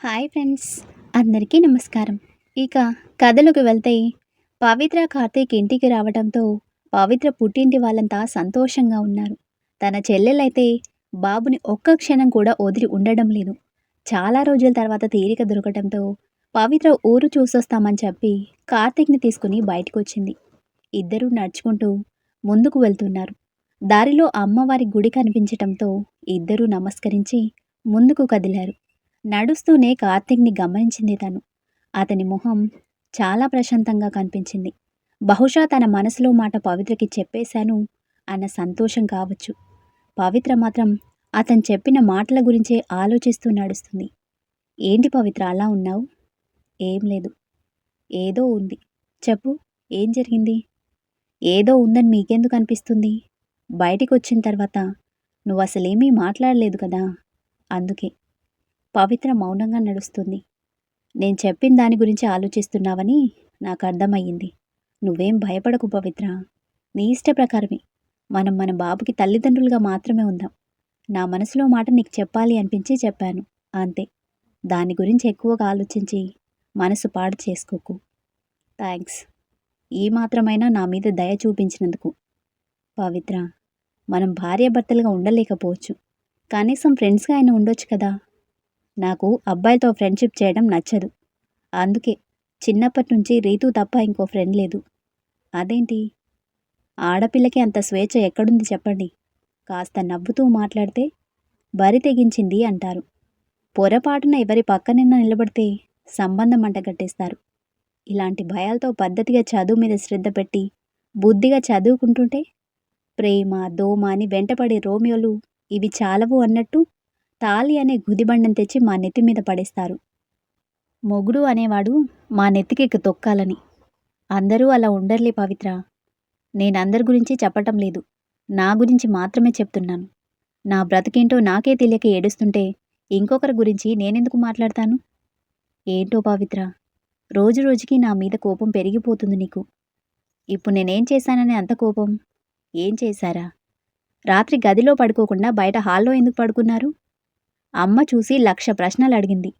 Hi friends అందరికీ నమస్కారం. ఇక కథలోకి వెళ్తే పవిత్ర కార్తీక్ ఇంటికి రావడంతో పవిత్ర పుట్టింటి వాళ్ళంతా సంతోషంగా ఉన్నారు. తన చెల్లెలైతే బాబుని ఒక్క క్షణం కూడా వదిలి ఉండడం లేదు. చాలా రోజుల తర్వాత తీరిక దొరకటంతో పవిత్ర ఊరు చూసొస్తామని చెప్పి కార్తీక్ని తీసుకుని బయటకు వచ్చింది ఇద్దరూ నడుచుకుంటూ ముందుకు వెళ్తున్నారు. దారిలో అమ్మవారి గుడి కనిపించటంతో ఇద్దరూ నమస్కరించి ముందుకు కదిలారు. నడుస్తూనే కార్తీక్ని గమనించింది తను. అతని మొహం చాలా ప్రశాంతంగా కనిపించింది. బహుశా తన మనసులో మాట పవిత్రకి చెప్పేశాను అన్న సంతోషం కావచ్చు. పవిత్ర మాత్రం అతను చెప్పిన మాటల గురించే ఆలోచిస్తూ నడుస్తుంది. ఏంటి పవిత్ర అలా ఉన్నావు? ఏం లేదు. ఏదో ఉంది. చెప్పు ఏం జరిగింది? ఏదో ఉందని మీకెందుకు అనిపిస్తుంది? బయటికి వచ్చిన తర్వాత నువ్వు అసలేమీ మాట్లాడలేదు కదా? అందుకే. పవిత్ర మౌనంగా నడుస్తుంది. నేను చెప్పిన దాని గురించి ఆలోచిస్తున్నావని నాకు అర్థమయ్యింది. నువ్వేం భయపడకు పవిత్ర. నీ ఇష్ట ప్రకారమే. మనం మన బాబుకి తల్లిదండ్రులుగా మాత్రమే ఉందాం. నా మనసులో మాట నీకు చెప్పాలి అనిపించి చెప్పాను. అంతే. దాని గురించి ఎక్కువగా ఆలోచించి మనసు పాడు చేసుకోకు. థ్యాంక్స్ ఈ మాత్రమైనా నా మీద దయ చూపించినందుకు. పవిత్ర మనం భార్యాభర్తలుగా ఉండలేకపోవచ్చు. కనీసం ఫ్రెండ్స్గా అయినా ఉండొచ్చు కదా. నాకు అబ్బాయితో ఫ్రెండ్షిప్ చేయడం నచ్చదు. అందుకే చిన్నప్పటి నుంచి రీతు తప్ప ఇంకో ఫ్రెండ్ లేదు. అదేంటి? ఆడపిల్లకి అంత స్వేచ్ఛ ఎక్కడుంది చెప్పండి. కాస్త నవ్వుతూ మాట్లాడితే బరి తెగించింది అంటారు. పొరపాటున ఎవరి పక్కనిన్న నిలబడితే సంబంధం అంటగట్టేస్తారు. ఇలాంటి భయాలతో పద్ధతిగా చదువు మీద శ్రద్ధ పెట్టి బుద్ధిగా చదువుకుంటుంటే ప్రేమ దోమ అని వెంటపడే రోమియోలు ఇవి చాలవు అన్నట్టు తాలి అనే గుదిబండం తెచ్చి మా నెత్తి మీద పడేస్తారు. మొగుడు అనేవాడు మా నెత్తికి తొక్కాలని. అందరూ అలా ఉండర్లే పవిత్ర. నేను అందరి గురించి చెప్పటం లేదు. నా గురించి మాత్రమే చెప్తున్నాను. నా బ్రతికేంటో నాకే తెలియక ఏడుస్తుంటే ఇంకొకరి గురించి నేనెందుకు మాట్లాడతాను? ఏంటో పవిత్ర రోజు రోజుకి నా మీద కోపం పెరిగిపోతుంది నీకు. ఇప్పుడు నేనేం చేశానని అంత కోపం? ఏం చేశారా? రాత్రి గదిలో పడుకోకుండా బయట హాల్లో ఎందుకు పడుకున్నారు? అమ్మ చూసి లక్ష ప్రశ్నలు అడిగింది.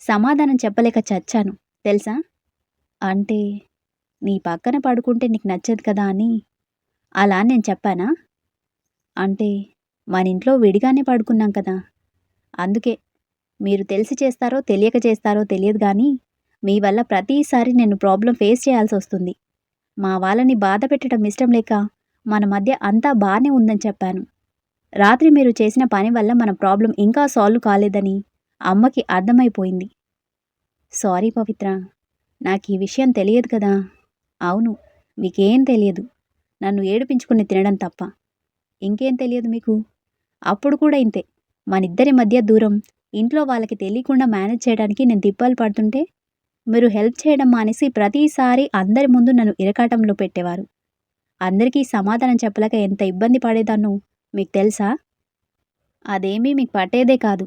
సమాధానం చెప్పలేక చచ్చాను. తెలుసా? అంటే నీ పక్కన పడుకుంటే నీకు నచ్చదు కదా అని. అలా నేను చెప్పానా? అంటే మన ఇంట్లో విడిగానే పడుకున్నాం కదా. అందుకే మీరు తెలిసి చేస్తారో తెలియక చేస్తారో తెలియదు కానీ మీ వల్ల ప్రతిసారి నేను ప్రాబ్లం ఫేస్ చేయాల్సి వస్తుంది. మా వాళ్ళని బాధ పెట్టడం ఇష్టం లేక మన మధ్య అంతా బాగానే ఉందని చెప్పాను. రాత్రి మీరు చేసిన పని వల్ల మన ప్రాబ్లం ఇంకా సాల్వ్ కాలేదని అమ్మకి అర్థమైపోయింది. సారీ పవిత్ర నాకు ఈ విషయం తెలియదు కదా. అవును మీకేం తెలియదు. నన్ను ఏడిపించుకుని తినడం తప్ప. ఇంకేం తెలియదు మీకు? అప్పుడు కూడా ఇంతే. మనిద్దరి మధ్య దూరం. ఇంట్లో వాళ్ళకి తెలియకుండా మేనేజ్ చేయడానికి నేను తిప్పాలు పడుతుంటే మీరు హెల్ప్ చేయడం మానేసి ప్రతిసారి అందరి ముందు నన్ను ఇరకాటంలో పెట్టేవారు. అందరికీ సమాధానం చెప్పలేక ఎంత ఇబ్బంది పడేదాన్నో మీకు తెలుసా? అదేమీ మీకు పట్టేదే కాదు.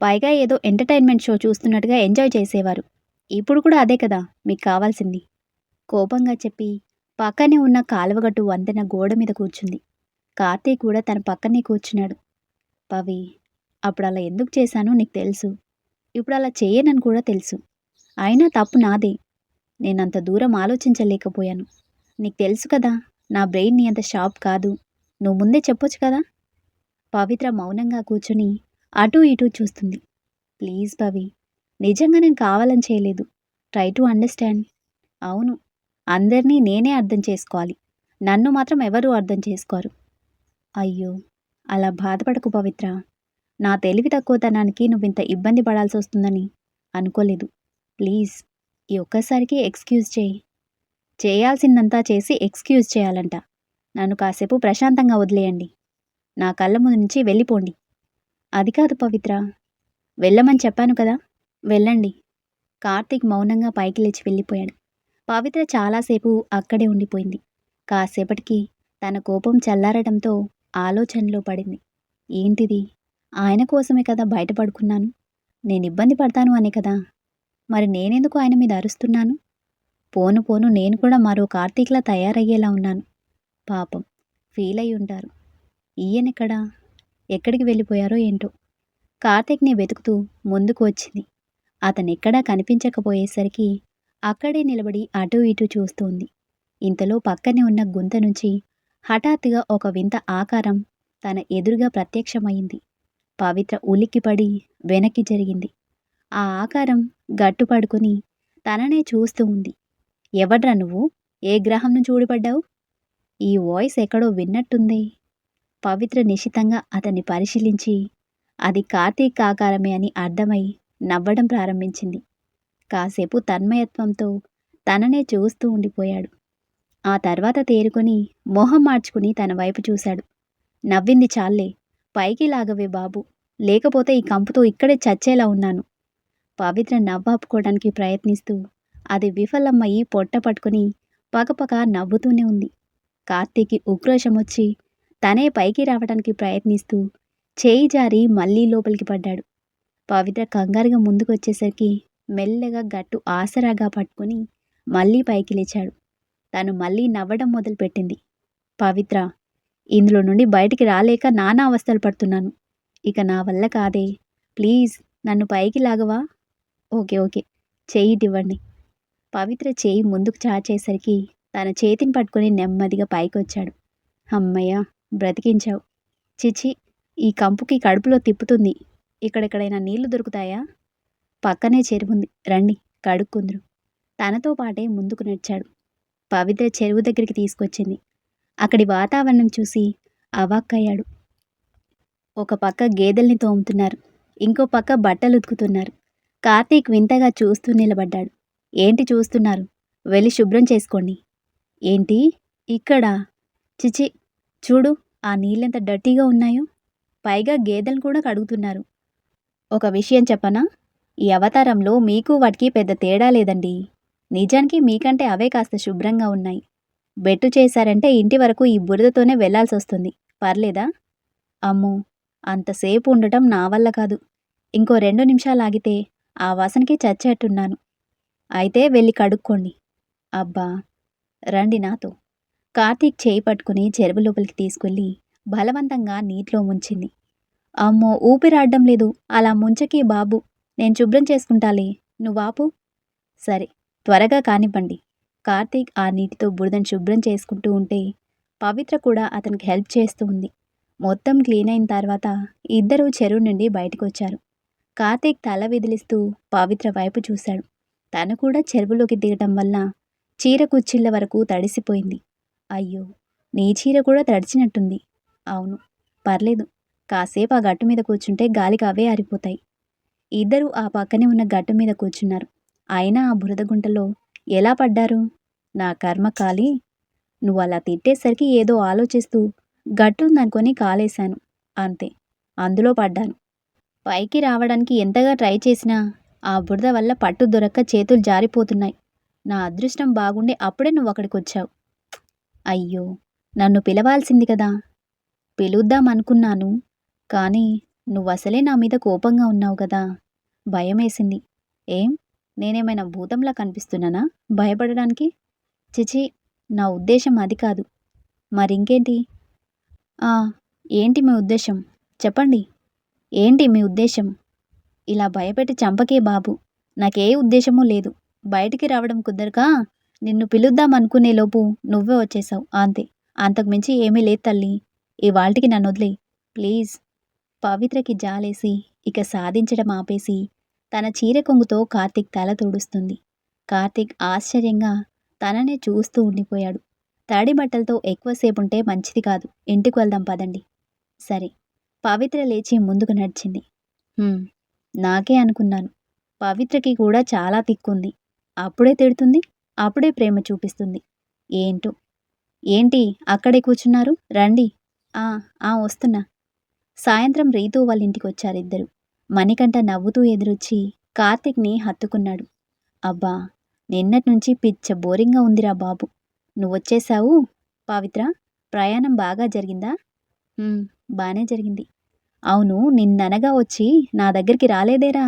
పైగా ఏదో ఎంటర్టైన్మెంట్ షో చూస్తున్నట్టుగా ఎంజాయ్ చేసేవారు. ఇప్పుడు కూడా అదే కదా మీకు కావాల్సింది. కోపంగా చెప్పి పక్కనే ఉన్న కాలువగట్టు వంతెన గోడ మీద కూర్చుంది. కార్తీక్ కూడా తన పక్కనే కూర్చున్నాడు. పవి అప్పుడు అలా ఎందుకు చేశానో నీకు తెలుసు. ఇప్పుడు అలా చేయనని కూడా తెలుసు. అయినా తప్పు నాదే. నేనంత దూరం ఆలోచించలేకపోయాను. నీకు తెలుసు కదా నా బ్రెయిన్ నీ అంత షార్ప్ కాదు. నువ్వు ముందే చెప్పొచ్చు కదా? పవిత్ర మౌనంగా కూర్చుని అటూ ఇటూ చూస్తుంది. ప్లీజ్ పవి నిజంగా నేను కావాలని చేయలేదు. Try to understand. అవును అందరినీ నేనే అర్థం చేసుకోవాలి. నన్ను మాత్రం ఎవరూ అర్థం చేసుకోరు. అయ్యో అలా బాధపడకు పవిత్ర. నా తెలివి తక్కువతనానికి నువ్వు ఇంత ఇబ్బంది పడాల్సి వస్తుందని అనుకోలేదు. ప్లీజ్ ఈ ఒక్కసారికి ఎక్స్క్యూజ్ చేయి. చేయాల్సిందంతా చేసి ఎక్స్క్యూజ్ చేయాలంట. నన్ను కాసేపు ప్రశాంతంగా వదిలేయండి. నా కళ్ళ ముందు నుంచి వెళ్ళిపోండి. అది కాదు పవిత్ర. వెళ్ళమని చెప్పాను కదా. వెళ్ళండి. కార్తీక్ మౌనంగా పైకి లేచి వెళ్ళిపోయాడు. పవిత్ర చాలాసేపు అక్కడే ఉండిపోయింది. కాసేపటికి తన కోపం చల్లారడంతో ఆలోచనలో పడింది. ఏంటిది? ఆయన కోసమే కదా బయటపడుకున్నాను? నేను ఇబ్బంది పడతాను అనే కదా. మరి నేనెందుకు ఆయన మీద అరుస్తున్నాను? పోను పోను నేను కూడా మరో కార్తీక్లా తయారయ్యేలా ఉన్నాను. పాపం. ఫీల్ అయి ఉంటారు ఈయనెక్కడా ఎక్కడికి వెళ్ళిపోయారో ఏంటో? కార్తీక్ని వెతుకుతూ ముందుకు వచ్చింది. అతనెక్కడా కనిపించకపోయేసరికి అక్కడే నిలబడి అటూ ఇటూ చూస్తోంది. ఇంతలో పక్కనే ఉన్న గుంత నుంచి హఠాత్తుగా ఒక వింత ఆకారం తన ఎదురుగా ప్రత్యక్షమైంది పవిత్ర ఉలిక్కిపడి వెనక్కి జరిగింది. ఆ ఆకారం గట్టుపడుకుని తననే చూస్తూ ఉంది. ఎవడ్రా నువ్వు? ఏ గ్రహం నుంచి ఊడిపడ్డావు ఈ వాయిస్ ఎక్కడో విన్నట్టుందే. పవిత్ర నిశితంగా అతన్ని పరిశీలించి అది కార్తీక్ ఆకారమే అని అర్థమై నవ్వడం ప్రారంభించింది. కాసేపు తన్మయత్వంతో తననే చూస్తూ ఉండిపోయాడు. ఆ తర్వాత తేరుకొని మొహం మార్చుకుని తన వైపు చూశాడు. నవ్వింది చాలే పైకి లాగవే బాబు లేకపోతే ఈ కంపుతో ఇక్కడే చచ్చేలా ఉన్నాను. పవిత్ర నవ్వాపుకోవడానికి ప్రయత్నిస్తూ అది విఫలమయ్యి పొట్ట పట్టుకుని పకపక నవ్వుతూనే ఉంది. కార్తీకి ఉక్రోషం వచ్చి తనే పైకి రావడానికి ప్రయత్నిస్తూ చేయి జారి మళ్ళీ లోపలికి పడ్డాడు. పవిత్ర కంగారుగా ముందుకొచ్చేసరికి మెల్లగా గట్టు ఆసరాగా పట్టుకుని మళ్ళీ పైకి లేచాడు. తను మళ్ళీ నవ్వడం మొదలుపెట్టింది. పవిత్ర ఇందులో నుండి బయటికి రాలేక నానా అవస్థలు పడుతున్నాను. ఇక నా వల్ల కాదే. ప్లీజ్ నన్ను పైకి లాగవా? Okay okay. చేయి ఇవ్వండి. పవిత్ర చేయి ముందుకు చాచేసరికి తన చేతిని పట్టుకుని నెమ్మదిగా పైకి వచ్చాడు అమ్మయ్య! బ్రతికించావు. చిచి ఈ కంపుకి కడుపులో తిప్పుతుంది. ఇక్కడెక్కడైనా నీళ్ళు దొరుకుతాయా? పక్కనే చెరువుంది. రండి కడుక్కుందరు. తనతో పాటే ముందుకు నడిచాడు. పవిత్ర చెరువు దగ్గరికి తీసుకొచ్చింది. అక్కడి వాతావరణం చూసి అవాక్కయ్యాడు. ఒక పక్క గేదెల్ని తోముతున్నారు. ఇంకో పక్క బట్టలు ఉతుకుతున్నారు కార్తీక్ వింతగా చూస్తూ నిలబడ్డాడు. ఏంటి చూస్తున్నారు? వెళ్ళి శుభ్రం చేసుకోండి. ఏంటి? ఇక్కడ? చిచి చూడు. ఆ నీళ్ళెంత డర్టీగా ఉన్నాయో? పైగా గేదెలు కూడా కడుగుతున్నారు. ఒక విషయం చెప్పనా? ఈ అవతారంలో మీకు వాటికి పెద్ద తేడా లేదండి. నిజానికి మీకంటే అవే కాస్త శుభ్రంగా ఉన్నాయి. బెట్టు చేశారంటే ఇంటి వరకు ఈ బురదతోనే వెళ్ళాల్సి వస్తుంది పర్లేదా? అమ్మో! అంతసేపు ఉండటం నా వల్ల కాదు. ఇంకో రెండు నిమిషాలు ఆగితే ఆ వాసనకి చచ్చేట్టున్నాను. అయితే వెళ్ళి కడుక్కోండి. అబ్బా! రండి నాతో. కార్తీక్ చేయి పట్టుకుని చెరువు లోపలికి తీసుకెళ్ళి బలవంతంగా నీటిలో ముంచింది. అమ్మో ఊపిరాడడం లేదు. అలా ముంచకి బాబు. నేను శుభ్రం చేసుకుంటాలే. నువ్వాపు సరే త్వరగా కానివ్వండి. కార్తీక్ ఆ నీటితో బురదను శుభ్రం చేసుకుంటూ ఉంటే పవిత్ర కూడా అతనికి హెల్ప్ చేస్తూ ఉంది. మొత్తం క్లీన్ అయిన తర్వాత ఇద్దరూ చెరువు నుండి బయటకు వచ్చారు కార్తీక్ తల విదిలిస్తూ పవిత్ర వైపు చూశాడు. తను కూడా చెరువులోకి దిగటం వల్ల చీర కుచ్చిళ్ళ వరకు తడిసిపోయింది. అయ్యో నీ చీర కూడా తడిచినట్టుంది. అవును పర్లేదు. కాసేపు ఆ గట్టు మీద కూర్చుంటే గాలికి అవే ఆరిపోతాయి. ఇద్దరూ ఆ పక్కనే ఉన్న గట్టు మీద కూర్చున్నారు. అయినా ఆ బురద గుంటలో ఎలా పడ్డారు? నా కర్మ కాలి. నువ్వు అలా తిట్టేసరికి ఏదో ఆలోచిస్తూ గట్టుందనుకొని కాలేశాను. అంతే అందులో పడ్డాను. పైకి రావడానికి ఎంతగా ట్రై చేసినా ఆ బురద వల్ల పట్టు దొరక్క చేతులు జారిపోతున్నాయి. నా అదృష్టం బాగుండే అప్పుడే నువ్వు అక్కడికి వచ్చావు అయ్యో నన్ను పిలవాల్సింది కదా. పిలుద్దాం అనుకున్నాను కానీ నువ్వు అసలే నా మీద కోపంగా ఉన్నావు కదా. భయమేసింది. ఏం? నేనేమైనా భూతంలా కనిపిస్తున్నానా? భయపడడానికి? చిచి నా ఉద్దేశం అది కాదు. మరింకేంటి? ఆ, ఏంటి మీ ఉద్దేశం? చెప్పండి. ఏంటి మీ ఉద్దేశం? ఇలా భయపెట్టి చంపకే బాబు. నాకే ఉద్దేశమూ లేదు. బయటికి రావడం కుదరక? నిన్ను పిలుద్దాం అనుకునేలోపు నువ్వే వచ్చేసావు అంతే అంతకుమించి ఏమీ లేదు తల్లి. ఇవాల్టికి నన్ను వదిలే. ప్లీజ్. పవిత్రకి జాలేసి ఇక సాధించడం ఆపేసి తన చీర కొంగుతో కార్తీక్ తల తుడుస్తుంది. కార్తీక్ ఆశ్చర్యంగా తననే చూస్తూ ఉండిపోయాడు. తడి బట్టలతో ఎక్కువసేపు ఉంటే మంచిది కాదు. ఇంటికి వెళ్దాం పదండి. సరే. పవిత్ర లేచి ముందుకు నడిచింది. నాకే అనుకున్నాను. పవిత్రకి కూడా చాలా తిక్కుంది. అప్పుడే తిడుతుంది? అప్పుడే ప్రేమ చూపిస్తుంది. ఏంటో? ఏంటి? అక్కడే కూర్చున్నారు? రండి. ఆ ఆ వస్తున్నా. సాయంత్రం రీతు వాళ్ళ ఇంటికి వచ్చారు ఇద్దరు. మణికంఠ నవ్వుతూ ఎదురొచ్చి కార్తిక్ని హత్తుకున్నాడు. అబ్బా నిన్నటి నుంచి పిచ్చ బోరింగ్గా ఉందిరా బాబు. నువ్వొచ్చేశావు పవిత్ర ప్రయాణం బాగా జరిగిందా? బాగానే జరిగింది. అవును నిన్ననగా వచ్చి నా దగ్గరికి రాలేదేరా?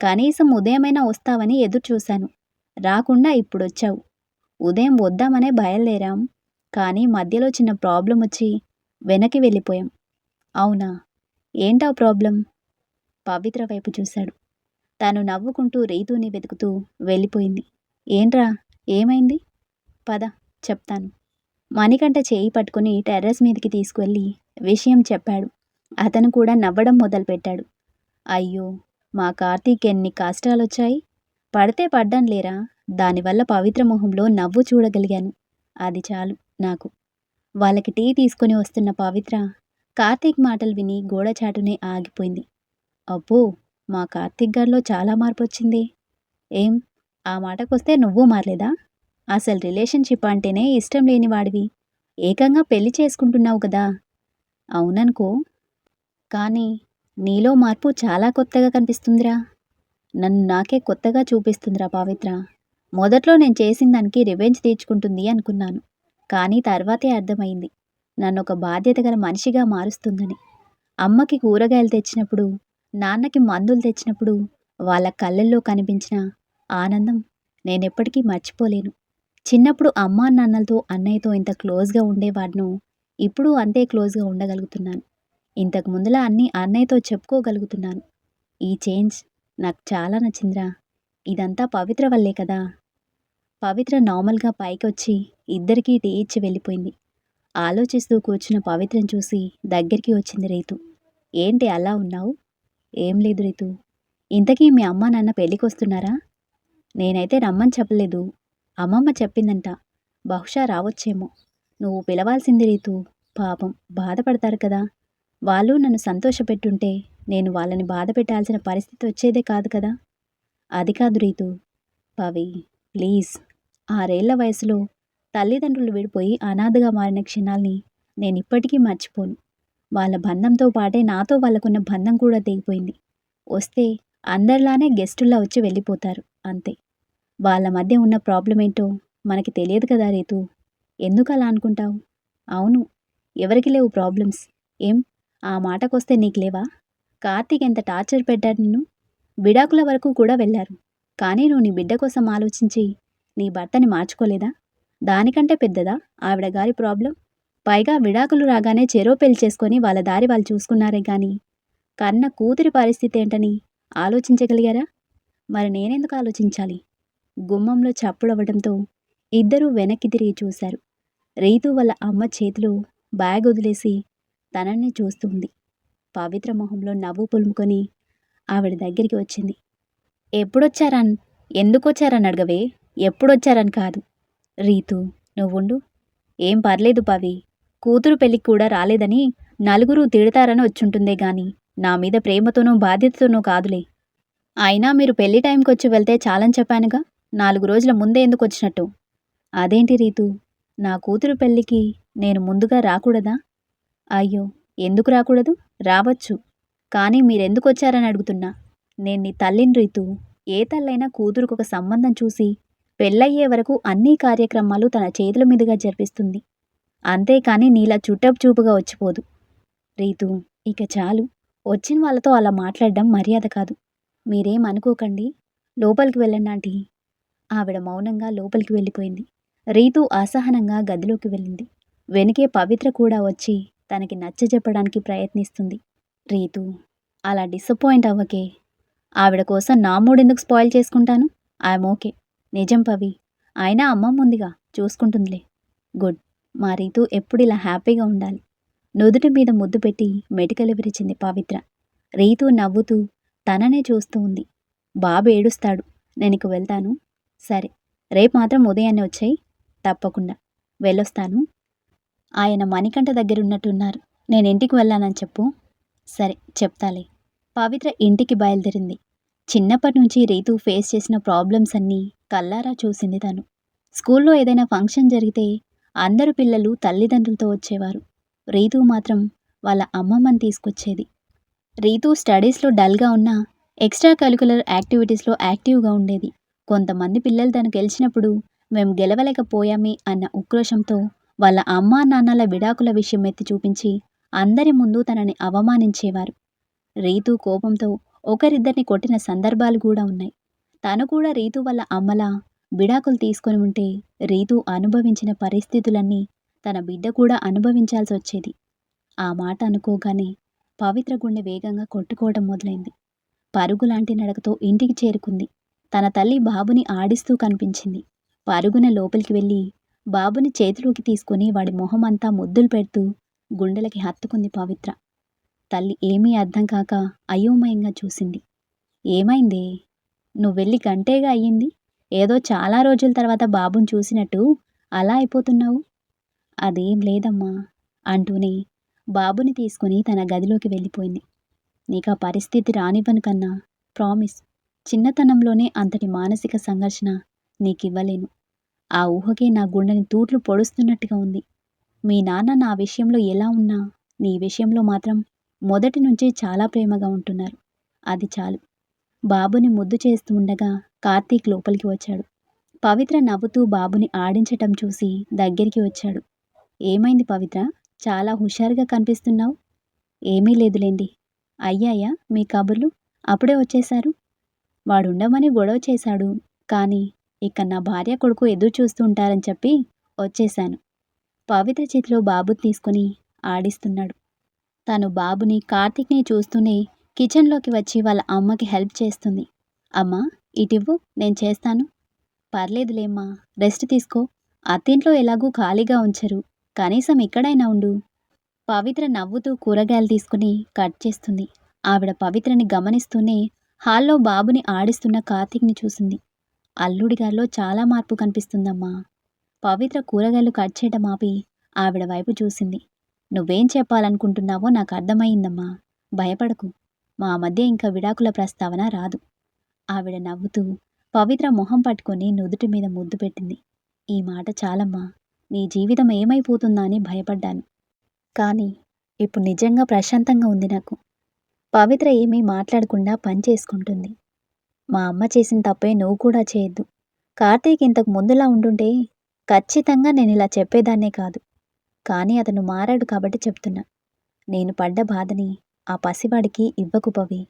కనీసం ఉదయమైనా వస్తావని ఎదురు చూశాను రాకుండా ఇప్పుడొచ్చావు. ఉదయం వద్దామనే బయలుదేరాం. కానీ మధ్యలో చిన్న ప్రాబ్లం వచ్చి వెనక్కి వెళ్ళిపోయాం. అవునా? ఏంటా ప్రాబ్లం? పవిత్ర వైపు చూశాడు. తను నవ్వుకుంటూ రీతుని వెతుకుతూ వెళ్ళిపోయింది. ఏంట్రా? ఏమైంది? పద చెప్తాను. మణికంఠ చేయి పట్టుకుని టెర్రస్ మీదకి తీసుకువెళ్ళి విషయం చెప్పాడు. అతను కూడా నవ్వడం మొదలుపెట్టాడు. అయ్యో మా కార్తీక్ ఎన్ని కష్టాలొచ్చాయి. పడితే పడ్డం లేరా? దానివల్ల పవిత్ర మొహంలో నవ్వు చూడగలిగాను. అది చాలు నాకు. వాళ్ళకి టీ తీసుకొని వస్తున్న పవిత్ర కార్తీక్ మాటలు విని గోడచాటునే ఆగిపోయింది. అబ్బో మా కార్తీక్ గారిలో చాలా మార్పు వచ్చింది ఏం ఆ మాటకొస్తే నువ్వు మారలేదా? అసలు రిలేషన్షిప్ అంటేనే ఇష్టం లేని వాడివి. ఏకంగా పెళ్ళి చేసుకుంటున్నావు కదా. అవుననుకో. కానీ నీలో మార్పు చాలా కొత్తగా కనిపిస్తుందిరా. నన్ను నాకే కొత్తగా చూపిస్తుందిరా పవిత్ర. మొదట్లో నేను చేసిన దానికి రివెంజ్ తీర్చుకుంటుంది అనుకున్నాను. కానీ తర్వాతే అర్థమైంది. నన్ను ఒక బాధ్యత గల మనిషిగా మారుస్తుందని. అమ్మకి కూరగాయలు తెచ్చినప్పుడు నాన్నకి మందులు తెచ్చినప్పుడు వాళ్ళ కళ్ళల్లో కనిపించిన ఆనందం నేనెప్పటికీ మర్చిపోలేను. చిన్నప్పుడు అమ్మా నాన్నలతో అన్నయ్యతో ఇంత క్లోజ్గా ఉండేవాడ్ను ఇప్పుడు అంతే క్లోజ్గా ఉండగలుగుతున్నాను. ఇంతకు ముందులా అన్నీ అన్నయ్యతో చెప్పుకోగలుగుతున్నాను. ఈ చేంజ్ నాకు చాలా నచ్చిందిరా. ఇదంతా పవిత్ర వల్లే కదా. పవిత్ర నార్మల్గా పైకొచ్చి ఇద్దరికీ టీ ఇచ్చి వెళ్ళిపోయింది. ఆలోచిస్తూ కూర్చున్న పవిత్రం చూసి దగ్గరికి వచ్చింది రీతు. ఏంటి అలా ఉన్నావు? ఏం లేదు రీతు. ఇంతకీ మీ అమ్మ నాన్న పెళ్ళికొస్తున్నారా? నేనైతే రమ్మని చెప్పలేదు. అమ్మమ్మ చెప్పిందంట. బహుశా రావచ్చేమో. నువ్వు పిలవాల్సింది రీతు. పాపం బాధపడతారు కదా. వాళ్ళు నన్ను సంతోషపెట్టుంటే నేను వాళ్ళని బాధ పెట్టాల్సిన పరిస్థితి వచ్చేదే కాదు కదా. అది కాదు రీతు. పవి ప్లీజ్. ఆరేళ్ళ వయసులో తల్లిదండ్రులు విడిపోయి అనాథగా మారిన క్షణాల్ని నేను ఇప్పటికీ మర్చిపోను. వాళ్ళ బంధంతో పాటే నాతో వాళ్ళకున్న బంధం కూడా తెగిపోయింది. వస్తే అందరిలానే గెస్టుల్లా వచ్చి వెళ్ళిపోతారు అంతే. వాళ్ళ మధ్య ఉన్న ప్రాబ్లం ఏంటో మనకి తెలియదు కదా రీతు. ఎందుకు అలా అనుకుంటావు? అవును ఎవరికి లేవు ప్రాబ్లమ్స్. ఏం? ఆ మాటకొస్తే నీకు లేవా? కార్తీక్ ఎంత టార్చర్ పెట్టాడు నిన్ను? విడాకుల వరకు కూడా వెళ్ళారు. కానీ నువ్వు నీ బిడ్డ కోసం ఆలోచించి నీ భర్తని మార్చుకోలేదా? దానికంటే పెద్దదా ఆవిడ గారి ప్రాబ్లం? పైగా విడాకులు రాగానే చెరో పెళ్ళి చేసుకొని వాళ్ళ దారి వాళ్ళు చూసుకున్నారే గాని కన్న కూతురి పరిస్థితి ఏంటని ఆలోచించగలిగారా? మరి నేనెందుకు ఆలోచించాలి? గుమ్మంలో చప్పుడవ్వడంతో ఇద్దరూ వెనక్కి తిరిగి చూశారు. రీతు వాళ్ళ అమ్మ చేతిలో బ్యాగ్ వదిలేసి తనని చూస్తుంది పవిత్ర మొహంలో నవ్వు పులుముకొని ఆవిడ దగ్గరికి వచ్చింది. ఎప్పుడొచ్చారన్? ఎందుకొచ్చారని అడగవే. ఎప్పుడొచ్చారని కాదు. రీతు నువ్వుండు. ఏం పర్లేదు పవి. కూతురు పెళ్ళికి కూడా రాలేదని నలుగురు తిడతారని వచ్చుంటుందే గాని నా మీద ప్రేమతోనూ బాధ్యతతోనూ కాదులే. అయినా మీరు పెళ్ళి టైంకి వచ్చి వెళ్తే చాలని చెప్పానుగా? నాలుగు రోజుల ముందే ఎందుకు వచ్చినట్టు అదేంటి రీతు? నా కూతురు పెళ్ళికి నేను ముందుగా రాకూడదా? అయ్యో ఎందుకు రాకూడదు? రావచ్చు. కానీ మీరెందుకు వచ్చారని అడుగుతున్నా. నేను నీ తల్లిని రీతు ఏ తల్లైనా కూతురుకు ఒక సంబంధం చూసి పెళ్ళయ్యే వరకు అన్ని కార్యక్రమాలు తన చేతుల మీదుగా జరిపిస్తుంది. అంతేకాని నీలా చుట్టపు చూపుగా వచ్చిపోదు. రీతు ఇక చాలు. వచ్చిన వాళ్ళతో అలా మాట్లాడడం మర్యాద కాదు. మీరేం అనుకోకండి. లోపలికి వెళ్ళండి ఆంటీ. ఆవిడ మౌనంగా లోపలికి వెళ్ళిపోయింది. రీతు అసహనంగా గదిలోకి వెళ్ళింది. వెనుకే పవిత్ర కూడా వచ్చి తనకి నచ్చజెప్పడానికి ప్రయత్నిస్తుంది. రీతు అలా డిసప్పాయింట్ అవ్వకే. ఆవిడ కోసం నా మూడెందుకు స్పాయిల్ చేసుకుంటాను? I'm okay. నిజం పవి. అయినా అమ్మమ్మ ఉందిగా చూసుకుంటుందిలే. గుడ్. మా రీతు ఎప్పుడు ఇలా హ్యాపీగా ఉండాలి. నుదుటి మీద ముద్దు పెట్టి మెటికలు విరిచింది పవిత్ర. రీతు నవ్వుతూ తననే చూస్తూ ఉంది. బాబు ఏడుస్తాడు. నేను వెళ్తాను. సరే. రేపు మాత్రం ఉదయాన్నే వచ్చాయి. తప్పకుండా. వెళ్ళొస్తాను. ఆయన మణికంఠ దగ్గరున్నట్టున్నారు. నేను ఇంటికి వెళ్ళానని చెప్పు. సరే చెప్తాలే. పవిత్ర ఇంటికి బయలుదేరింది. చిన్నప్పటి నుంచి రీతు ఫేస్ చేసిన ప్రాబ్లమ్స్ అన్నీ కల్లారా చూసింది తను. స్కూల్లో ఏదైనా ఫంక్షన్ జరిగితే అందరు పిల్లలు తల్లిదండ్రులతో వచ్చేవారు. రీతు మాత్రం వాళ్ళ అమ్మమ్మని తీసుకొచ్చేది. రీతు స్టడీస్లో డల్గా ఉన్నా ఎక్స్ట్రా కరికులర్ యాక్టివిటీస్లో యాక్టివ్గా ఉండేది. కొంతమంది పిల్లలు తను గెలిచినప్పుడు మేము గెలవలేకపోయామే అన్న ఉక్రోషంతో వాళ్ళ అమ్మా నాన్నల విడాకుల విషయం ఎత్తి చూపించి అందరి ముందు తనని అవమానించేవారు. రీతు కోపంతో ఒకరిద్దరిని కొట్టిన సందర్భాలు కూడా ఉన్నాయి. తను కూడా రీతు వాళ్ళ అమ్మలా విడాకులు తీసుకొని ఉంటే రీతు అనుభవించిన పరిస్థితులన్నీ తన బిడ్డ కూడా అనుభవించాల్సి వచ్చేది. ఆ మాట అనుకోగానే పవిత్ర గుండె వేగంగా కొట్టుకోవడం మొదలైంది. పరుగులాంటి నడకతో ఇంటికి చేరుకుంది. తన తల్లి బాబుని ఆడిస్తూ కనిపించింది. పరుగున లోపలికి వెళ్ళి బాబుని చేతిలోకి తీసుకుని వాడి మొహం అంతా ముద్దులు పెడుతూ గుండెలకి హత్తుకుంది పవిత్ర. తల్లి ఏమీ అర్థం కాక అయోమయంగా చూసింది. ఏమైంది? నువ్వు వెళ్ళి గంటేగా అయ్యింది? ఏదో చాలా రోజుల తర్వాత బాబుని చూసినట్టు అలా అయిపోతున్నావు? అదేం లేదమ్మా అంటూనే బాబుని తీసుకుని తన గదిలోకి వెళ్ళిపోయింది. నీకు ఆ పరిస్థితి రానివ్వను కన్నా ప్రామిస్. చిన్నతనంలోనే అంతటి మానసిక సంఘర్షణ నీకివ్వలేను. ఆ ఊహకే నా గుండెని తూట్లు పొడుస్తున్నట్టుగా ఉంది. మీ నాన్న నా విషయంలో ఎలా ఉన్నా నీ విషయంలో మాత్రం మొదటి నుంచే చాలా ప్రేమగా ఉంటున్నారు. అది చాలు. బాబుని ముద్దు చేస్తూ ఉండగా కార్తీక్ లోపలికి వచ్చాడు. పవిత్ర నవ్వుతూ బాబుని ఆడించటం చూసి దగ్గరికి వచ్చాడు. ఏమైంది పవిత్ర? చాలా హుషారుగా కనిపిస్తున్నావు? ఏమీ లేదులేండి. అయ్యాయా మీ కబుర్లు? అప్పుడే వచ్చేశారు? వాడుండమని గొడవ చేశాడు. కానీ ఇక నా భార్య కొడుకు ఎదురు చూస్తూ ఉంటారని చెప్పి వచ్చేశాను. పవిత్ర చేతిలో బాబు తీసుకుని ఆడిస్తున్నాడు. తను బాబుని కార్తీక్ని చూస్తూనే కిచెన్లోకి వచ్చి వాళ్ళ అమ్మకి హెల్ప్ చేస్తుంది. అమ్మా ఇటివ్వు నేను చేస్తాను. పర్లేదులేమ్మా రెస్ట్ తీసుకో. అత్తింట్లో ఎలాగూ ఖాళీగా ఉంచరు. కనీసం ఇక్కడైనా ఉండు. పవిత్ర నవ్వుతూ కూరగాయలు తీసుకుని కట్ చేస్తుంది. ఆవిడ పవిత్రని గమనిస్తూనే హాల్లో బాబుని ఆడిస్తున్న కార్తీక్ని చూసింది. అల్లుడి గారిలో చాలా మార్పు కనిపిస్తుందమ్మా. పవిత్ర కూరగాయలు కట్ చేయడం ఆపి ఆవిడ వైపు చూసింది. నువ్వేం చెప్పాలనుకుంటున్నావో నాకు అర్థమైందమ్మా. భయపడకు. మా మధ్య ఇంకా విడాకుల ప్రస్తావన రాదు. ఆవిడ నవ్వుతూ పవిత్ర మొహం పట్టుకొని నుదుటి మీద ముద్దు పెట్టింది. ఈ మాట చాలమ్మా. నీ జీవితం ఏమైపోతుందా అని భయపడ్డాను. కానీ ఇప్పుడు నిజంగా ప్రశాంతంగా ఉంది నాకు. పవిత్ర ఏమీ మాట్లాడకుండా పని చేసుకుంటుంది. మా అమ్మ చేసిన తప్పే నువ్వు కూడా చేయొద్దు. కార్తీక్ ఇంతకు ముందులా ఉండుంటే ఖచ్చితంగా నేను ఇలా చెప్పేదాన్నే కాదు. కానీ అతను మారాడు కాబట్టి చెప్తున్నా. నేను పడ్డ బాధని ఆ పసివాడికి ఇవ్వకు పవి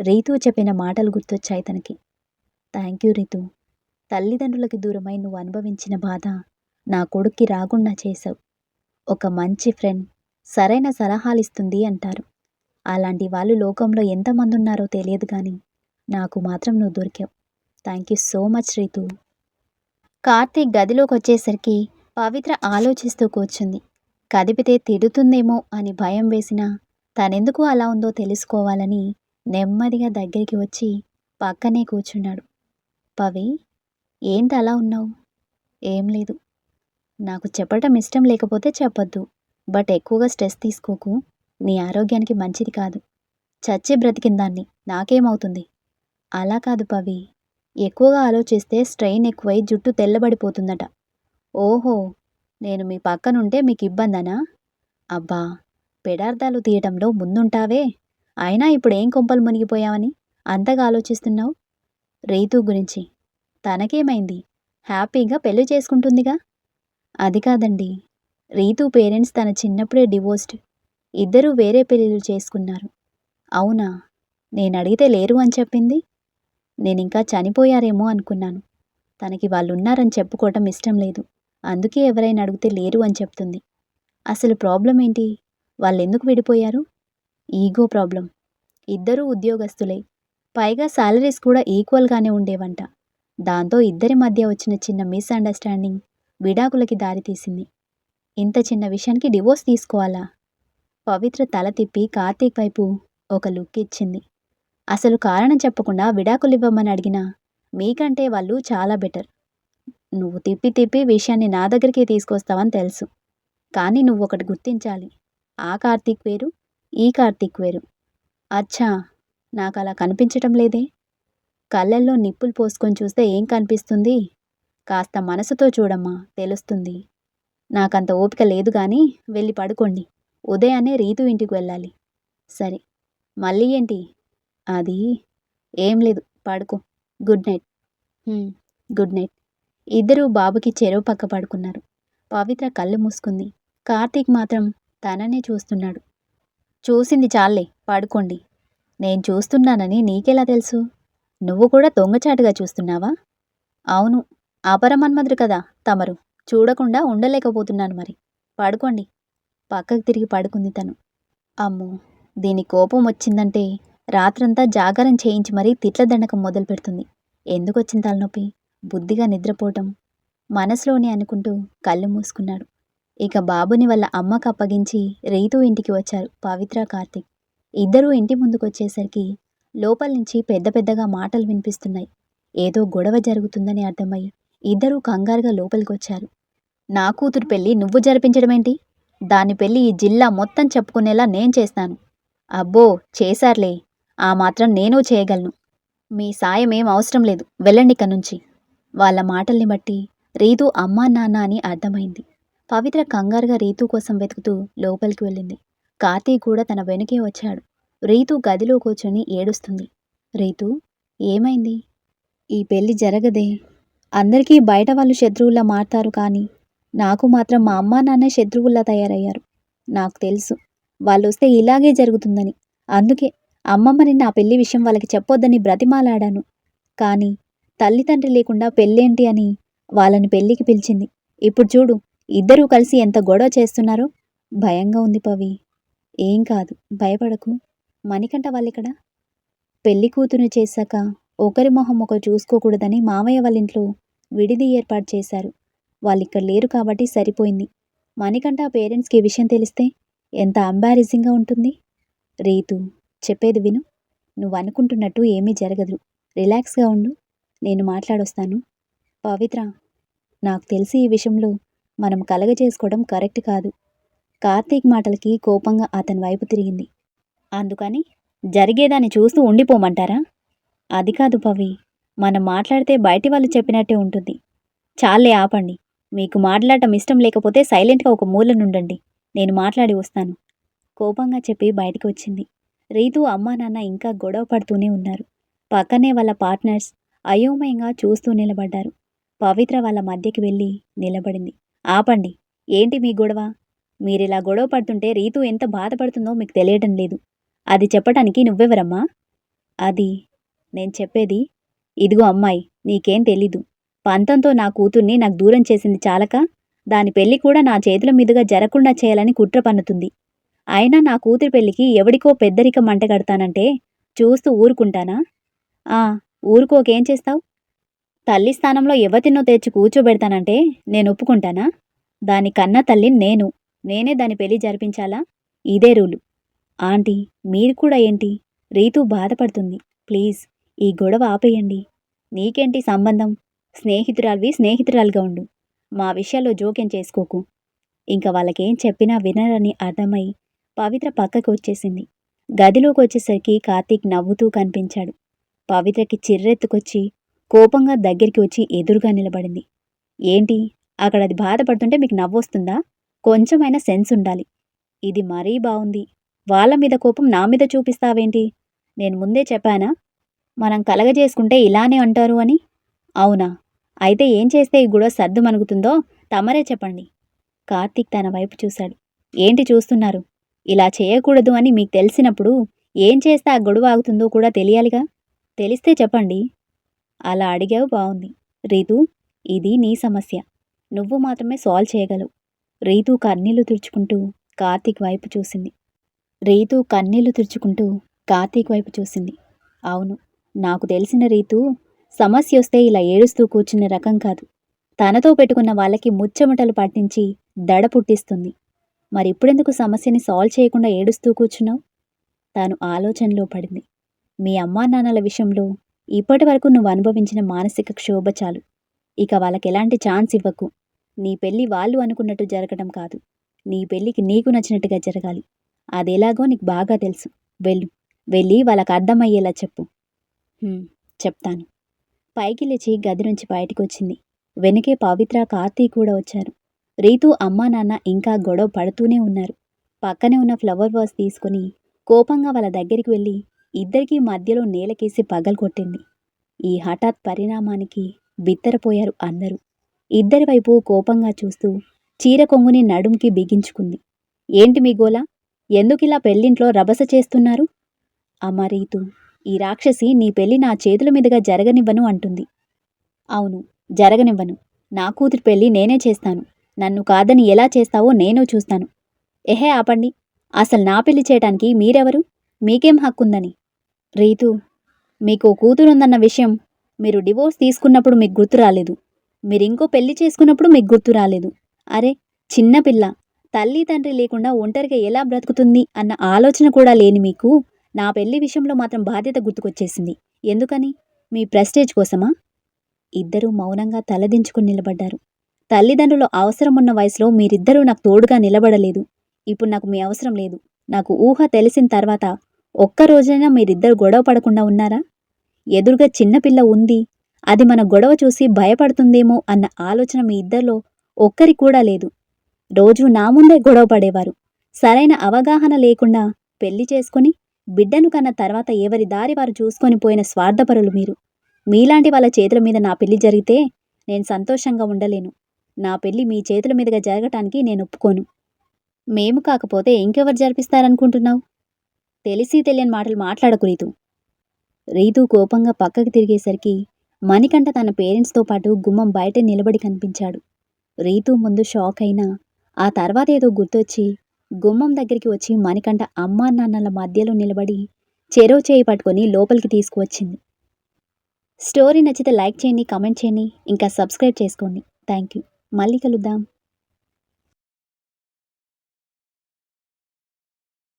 రీతు చెప్పిన మాటలు గుర్తొచ్చాయి తనకి. Thank you Ritu. తల్లిదండ్రులకి దూరమై నువ్వు అనుభవించిన బాధ నా కొడుక్కి రాకుండా చేశావు. ఒక మంచి ఫ్రెండ్ సరైన సలహాలు ఇస్తుంది అంటారు. అలాంటి వాళ్ళు లోకంలో ఎంతమంది ఉన్నారో తెలియదు కానీ నాకు మాత్రం నువ్వు దొరికావు. Thank you so much Ritu Karthik గదిలోకి వచ్చేసరికి పవిత్ర ఆలోచిస్తూ కూర్చుంది. కదిపితే తిడుతుందేమో అని భయం వేసినా తనెందుకు అలా ఉందో తెలుసుకోవాలని నెమ్మదిగా దగ్గరికి వచ్చి పక్కనే కూర్చున్నాడు. పవి ఏంటి అలా ఉన్నావు? ఏం లేదు. నాకు చెప్పటం ఇష్టం లేకపోతే చెప్పొద్దు. బట్ ఎక్కువగా స్ట్రెస్ తీసుకోకు. నీ ఆరోగ్యానికి మంచిది కాదు. చచ్చి బ్రతికిందాన్ని నాకేమవుతుంది? అలా కాదు పవి. ఎక్కువగా ఆలోచిస్తే స్ట్రెయిన్ ఎక్కువై జుట్టు తెల్లబడిపోతుందట. ఓహో నేను మీ పక్కనుంటే మీకు ఇబ్బందనా అబ్బా పెడార్థాలు తీయటంలో ముందుంటావే. అయినా ఇప్పుడు ఏం కొంపలు మునిగిపోయావని అంతగా ఆలోచిస్తున్నావు? రీతు గురించి. తనకేమైంది? హ్యాపీగా పెళ్ళి చేసుకుంటుందిగా? అది కాదండి. రీతు పేరెంట్స్ తన చిన్నప్పుడే డివోర్స్డ్. ఇద్దరూ వేరే పెళ్ళిళ్ళు చేసుకున్నారు. అవునా? నేను అడిగితే లేరు అని చెప్పింది? నేనింకా చనిపోయారేమో అనుకున్నాను. తనకి వాళ్ళున్నారని చెప్పుకోవటం ఇష్టం లేదు. అందుకే ఎవరైనా అడిగితే లేరు అని చెప్తుంది. అసలు ప్రాబ్లం ఏంటి? వాళ్ళు ఎందుకు విడిపోయారు? Ego problem. ఇద్దరూ ఉద్యోగస్తులే. పైగా శాలరీస్ కూడా ఈక్వల్గానే ఉండేవంట. దాంతో ఇద్దరి మధ్య వచ్చిన చిన్న మిస్అండర్స్టాండింగ్ విడాకులకి దారితీసింది. ఇంత చిన్న విషయానికి డివోర్స్ తీసుకోవాలా? పవిత్ర తల తిప్పి కార్తీక్ వైపు ఒక లుక్ ఇచ్చింది. అసలు కారణం చెప్పకుండా విడాకులు ఇవ్వమని అడిగినా మీకంటే వాళ్ళు చాలా బెటర్. నువ్వు తిప్పి తిప్పి విషయాన్ని నా దగ్గరికి తీసుకొస్తావని తెలుసు. కానీ నువ్వు ఒకటి గుర్తించాలి. ఆ కార్తీక్ వేరు ఈ కార్తీక్ వేరు. అచ్చా నాకు అలా కనిపించటం లేదే? కళ్ళల్లో నిప్పులు పోసుకొని చూస్తే ఏం కనిపిస్తుంది? కాస్త మనసుతో చూడమ్మా తెలుస్తుంది. నాకంత ఓపిక లేదు కానీ వెళ్ళి పడుకోండి. ఉదయాన్నే రీతు ఇంటికి వెళ్ళాలి. సరే మళ్ళీ ఏంటి? అది ఏం లేదు పడుకో. Good night. Good night. ఇద్దరూ బాబుకి చెరువు పక్క పడుకున్నారు. పవిత్ర కళ్ళు మూసుకుంది. కార్తీక్ మాత్రం తననే చూస్తున్నాడు. చూసింది చాలే పడుకోండి. నేను చూస్తున్నానని నీకెలా తెలుసు? నువ్వు కూడా దొంగచాటుగా చూస్తున్నావా? అవును అపరమన్మధుడు కదా తమరు. చూడకుండా ఉండలేకపోతున్నాను మరి. పడుకోండి. పక్కకు తిరిగి పడుకుంది తను. అమ్మో దీని కోపం వచ్చిందంటే రాత్రంతా జాగారం చేయించి మరీ తిట్ల దండకం మొదలు పెడుతుంది. ఎందుకొచ్చిన తలనొప్పి? బుద్ధిగా నిద్రపోవటం. మనసులోనే అనుకుంటూ కళ్ళు మూసుకున్నాడు. ఇక బాబుని వాళ్ళ అమ్మకు అప్పగించి రీతు ఇంటికి వచ్చారు పవిత్ర కార్తీక్. ఇద్దరూ ఇంటి ముందుకొచ్చేసరికి లోపల నుంచి పెద్ద పెద్దగా మాటలు వినిపిస్తున్నాయి. ఏదో గొడవ జరుగుతుందని అర్థమై ఇద్దరూ కంగారుగా లోపలికొచ్చారు. నా కూతురు పెళ్ళి నువ్వు జరిపించడమేంటి? దాని పెళ్ళి ఈ జిల్లా మొత్తం చెప్పుకునేలా నేను చేస్తాను. అబ్బో చేశారులే. ఆ మాత్రం నేను చేయగలను. మీ సాయం ఏం అవసరం లేదు. వెళ్ళండి కనుంచి నుంచి. వాళ్ళ మాటల్ని బట్టి రీతు అమ్మా నాన్న అని అర్థమైంది. పవిత్ర కంగారుగా రీతు కోసం వెతుకుతూ లోపలికి వెళ్ళింది. కార్తీక్ కూడా తన వెనుకే వచ్చాడు. రీతు గదిలో కూర్చొని ఏడుస్తుంది. రీతు ఏమైంది? ఈ పెళ్ళి జరగదే. అందరికీ బయట వాళ్ళు శత్రువుల్లా మారుతారు కానీ నాకు మాత్రం మా అమ్మా నాన్న శత్రువుల్లా తయారయ్యారు. నాకు తెలుసు. వాళ్ళు వస్తే ఇలాగే జరుగుతుందని. అందుకే అమ్మమ్మని నా పెళ్ళి విషయం వాళ్ళకి చెప్పొద్దని బ్రతిమాలాడాను. కానీ తల్లిదండ్రి లేకుండా పెళ్ళేంటి అని వాళ్ళని పెళ్ళికి పిలిచింది. ఇప్పుడు చూడు ఇద్దరూ కలిసి ఎంత గొడవ చేస్తున్నారో. భయంగా ఉంది పవి. ఏం కాదు భయపడకు. మణికంఠ వాళ్ళిక్కడ. పెళ్ళి కూతురు చేశాక ఒకరి మొహం ఒకరు చూసుకోకూడదని మామయ్య వాళ్ళ ఇంట్లో విడిది ఏర్పాటు చేశారు. వాళ్ళు ఇక్కడ లేరు కాబట్టి సరిపోయింది. మణికంఠ పేరెంట్స్కి ఈ విషయం తెలిస్తే ఎంత అంబారిజింగ్గా ఉంటుంది. రీతు చెప్పేది విను. నువ్వు అనుకుంటున్నట్టు ఏమీ జరగదు. రిలాక్స్గా ఉండు. నేను మాట్లాడొస్తాను. పవిత్ర నాకు తెలిసి ఈ విషయంలో మనం కలగజేసుకోవడం కరెక్ట్ కాదు. కార్తీక్ మాటలకి కోపంగా అతని వైపు తిరిగింది. అందుకని జరిగేదాన్ని చూస్తూ ఉండిపోమంటారా? అది కాదు పవి. మనం మాట్లాడితే బయటి వాళ్ళు చెప్పినట్టే ఉంటుంది. చాలే ఆపండి. మీకు మాట్లాడటం ఇష్టం లేకపోతే సైలెంట్గా ఒక మూలనుండండి. నేను మాట్లాడి వస్తాను. కోపంగా చెప్పి బయటికి వచ్చింది. రీతు అమ్మా నాన్న ఇంకా గొడవ పడుతూనే ఉన్నారు. పక్కనే వాళ్ళ పార్ట్నర్స్ అయోమయంగా చూస్తూ నిలబడ్డారు. పవిత్ర వాళ్ళ మధ్యకి వెళ్ళి నిలబడింది. ఆపండి ఏంటి మీ గొడవ? మీరిలా గొడవ పడుతుంటే రీతు ఎంత బాధపడుతుందో మీకు తెలియటం లేదు. అది చెప్పటానికి నువ్వెవరమ్మా? అది నేను చెప్పేది ఇదిగో అమ్మాయి నీకేం తెలీదు. పంతంతో నా కూతుర్ని నాకు దూరం చేసింది చాలక దాని పెళ్ళి కూడా నా చేతుల మీదుగా జరగకుండా చేయాలని కుట్ర పన్నుతుంది. అయినా నా కూతురి పెళ్ళికి ఎవడికో పెద్దరిక మంట కడతానంటే చూస్తూ ఊరుకుంటానా? ఆ ఊరుకోకేం చేస్తావు? తల్లి స్థానంలో ఎవతిన్నో తెచ్చి కూర్చోబెడతానంటే నేను ఒప్పుకుంటానా? దాని కన్న తల్లి నేను. నేనే దాని పెళ్ళి జరిపించాలా? ఇదే రూలు. ఆంటీ మీరు కూడా ఏంటి? రీతు బాధపడుతుంది. ప్లీజ్ ఈ గొడవ ఆపేయండి. నీకేంటి సంబంధం? స్నేహితురాలివి స్నేహితురాలుగా ఉండు. మా విషయాల్లో జోక్యం చేసుకోకు. ఇంకా వాళ్ళకేం చెప్పినా వినరని అర్థమై పవిత్ర పక్కకు వచ్చేసింది. గదిలోకి వచ్చేసరికి కార్తీక్ నవ్వుతూ కనిపించాడు. పవిత్రకి చిర్రెత్తుకొచ్చి కోపంగా దగ్గరికి వచ్చి ఎదురుగా నిలబడింది. ఏంటి? అక్కడ అది బాధపడుతుంటే మీకు నవ్వొస్తుందా? కొంచెమైనా సెన్స్ ఉండాలి. ఇది మరీ బాగుంది వాళ్ళ మీద కోపం నా మీద చూపిస్తావేంటి? నేను ముందే చెప్పానా? మనం కలగజేసుకుంటే ఇలానే అంటారు అని? అవునా. అయితే ఏం చేస్తే ఈ గొడవ సర్దు మనుగుతుందో తమరే చెప్పండి. కార్తీక్ తన వైపు చూశాడు. ఏంటి చూస్తున్నారు? ఇలా చేయకూడదు అని మీకు తెలిసినప్పుడు ఏం చేస్తే ఆ గొడవ ఆగుతుందో కూడా తెలియాలిగా? తెలిస్తే చెప్పండి. అలా అడిగావు బాగుంది రీతు ఇది నీ సమస్య. నువ్వు మాత్రమే సాల్వ్ చేయగలవు. రీతు కన్నీళ్ళు తుడుచుకుంటూ కార్తీక్ వైపు చూసింది. రీతు కన్నీళ్ళు తుడుచుకుంటూ కార్తీక్ వైపు చూసింది. అవును నాకు తెలిసిన రీతు సమస్య వస్తే ఇలా ఏడుస్తూ కూర్చునే రకం కాదు. తనతో పెట్టుకున్న వాళ్ళకి ముచ్చమటలు పట్టించి దడ పుట్టిస్తుంది. మరి ఇప్పుడెందుకు సమస్యని సాల్వ్ చేయకుండా ఏడుస్తూ కూర్చున్నావు? తాను ఆలోచనలో పడింది. మీ అమ్మా నాన్నల విషయంలో ఇప్పటి వరకు నువ్వు అనుభవించిన మానసిక క్షోభ చాలు. ఇక వాళ్ళకి ఎలాంటి ఛాన్స్ ఇవ్వకు. నీ పెళ్ళి వాళ్ళు అనుకున్నట్టు జరగడం కాదు. నీ పెళ్ళికి నీకు నచ్చినట్టుగా జరగాలి. అదెలాగో నీకు బాగా తెలుసు. వెళ్ళు. వెళ్ళి వాళ్ళకి అర్థమయ్యేలా చెప్పు. చెప్తాను. పైకి లేచి గది నుంచి బయటకు వచ్చింది వెనకే పవిత్ర కార్తీ కూడా వచ్చారు. రీతు అమ్మా నాన్న ఇంకా గొడవ పడుతూనే ఉన్నారు. పక్కనే ఉన్న ఫ్లవర్ వాస్ తీసుకుని కోపంగా వాళ్ళ దగ్గరికి వెళ్ళి ఇద్దరికీ మధ్యలో నేలకేసి పగలు కొట్టింది. ఈ హఠాత్ పరిణామానికి బిత్తరపోయారు అందరూ. ఇద్దరి వైపు కోపంగా చూస్తూ చీర కొంగుని నడుంకి బిగించుకుంది. ఏంటి మీ గోలా? ఎందుకిలా పెళ్ళింట్లో రభస చేస్తున్నారు? అమ్మ రీతు ఈ రాక్షసి నీ పెళ్ళి నా చేతుల మీదుగా జరగనివ్వను అంటుంది. అవును జరగనివ్వను. నా కూతురి పెళ్ళి నేనే చేస్తాను. నన్ను కాదని ఎలా చేస్తావో నేను చూస్తాను. ఎహే ఆపండి. అసలు నా పెళ్ళి చేయటానికి మీరెవరు? మీకేం హక్కుందని? రీతు మీకు కూతురుందన్న విషయం మీరు డివోర్స్ తీసుకున్నప్పుడు మీకు గుర్తు రాలేదు. మీరు ఇంకో పెళ్ళి చేసుకున్నప్పుడు మీకు గుర్తు రాలేదు. అరే చిన్నపిల్ల తల్లి తండ్రి లేకుండా ఒంటరిగా ఎలా బ్రతుకుతుంది అన్న ఆలోచన కూడా లేని మీకు నా పెళ్ళి విషయంలో మాత్రం బాధ్యత గుర్తుకొచ్చేసింది. ఎందుకని? మీ ప్రెస్టేజ్ కోసమా? ఇద్దరూ మౌనంగా తలదించుకుని నిలబడ్డారు. తల్లిదండ్రులు అవసరం ఉన్న వయసులో మీరిద్దరూ నాకు తోడుగా నిలబడలేదు. ఇప్పుడు నాకు మీ అవసరం లేదు. నాకు ఊహ తెలిసిన తర్వాత ఒక్క రోజైనా మీరిద్దరు గొడవ పడకుండా ఉన్నారా? ఎదురుగా చిన్నపిల్ల ఉంది. అది మన గొడవ చూసి భయపడుతుందేమో అన్న ఆలోచన మీ ఇద్దరిలో ఒక్కరి కూడా లేదు. రోజు నా ముందే గొడవ పడేవారు. సరైన అవగాహన లేకుండా పెళ్ళి చేసుకుని బిడ్డను కన్న తర్వాత ఎవరి దారి వారు చూసుకొని పోయిన స్వార్థపరులు మీరు. మీలాంటి వాళ్ళ చేతుల మీద నా పెళ్ళి జరిగితే నేను సంతోషంగా ఉండలేను. నా పెళ్ళి మీ చేతుల మీదుగా జరగటానికి నేను ఒప్పుకోను. మేము కాకపోతే ఇంకెవరు జరిపిస్తారనుకుంటున్నావు? తెలిసి తెలియని మాటలు మాట్లాడకు రీతు. రీతు కోపంగా పక్కకి తిరిగేసరికి మణికంఠ తన పేరెంట్స్తో పాటు గుమ్మం బయట నిలబడి కనిపించాడు. రీతు ముందు షాక్ అయినా ఆ తర్వాత ఏదో గుర్తొచ్చి గుమ్మం దగ్గరికి వచ్చి మణికంఠ అమ్మా నాన్నల మధ్యలో నిలబడి చెరో చేయి పట్టుకొని లోపలికి తీసుకువచ్చింది. స్టోరీ నచ్చితే లైక్ చేయండి కమెంట్ చేయండి ఇంకా సబ్స్క్రైబ్ చేసుకోండి. థ్యాంక్ యూ మళ్ళీ కలుద్దాం.